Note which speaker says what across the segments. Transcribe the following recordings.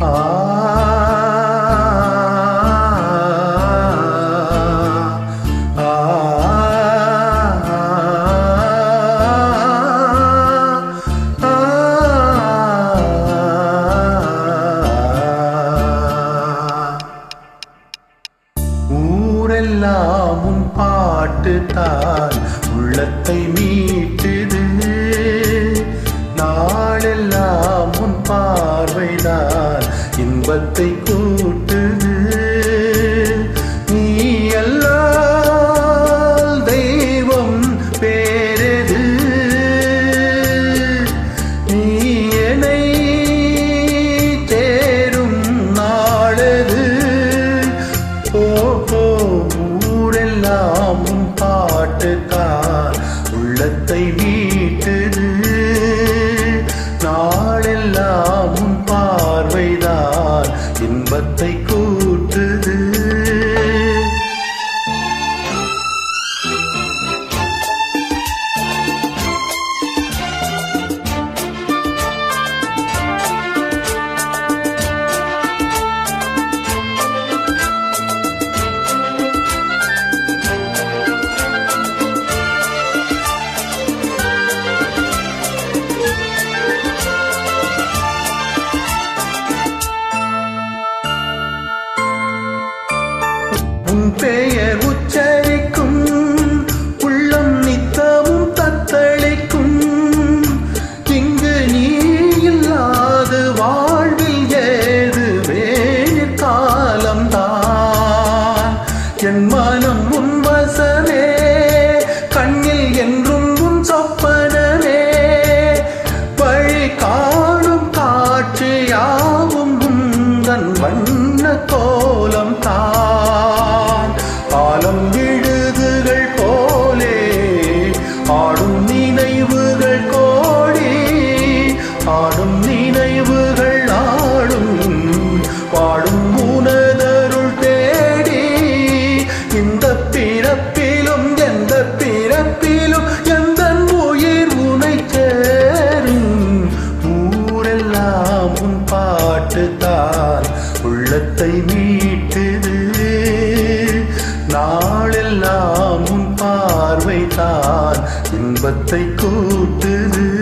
Speaker 1: 啊。உன் பெயர் உச்சரிக்கும் உள்ளம் நித்தமும் தத்தளிக்கும். இங்கு நீ இல்லாது வாழ்வில் ஏது வேறு காலம்தான். என் மனம் உன் வசமே கண்ணில் என்றும் உன் உள்ளத்தை மீட்டுது. நாளெல்லாம் உன் பார்வை தான் இன்பத்தை கூட்டுது.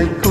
Speaker 1: sei como.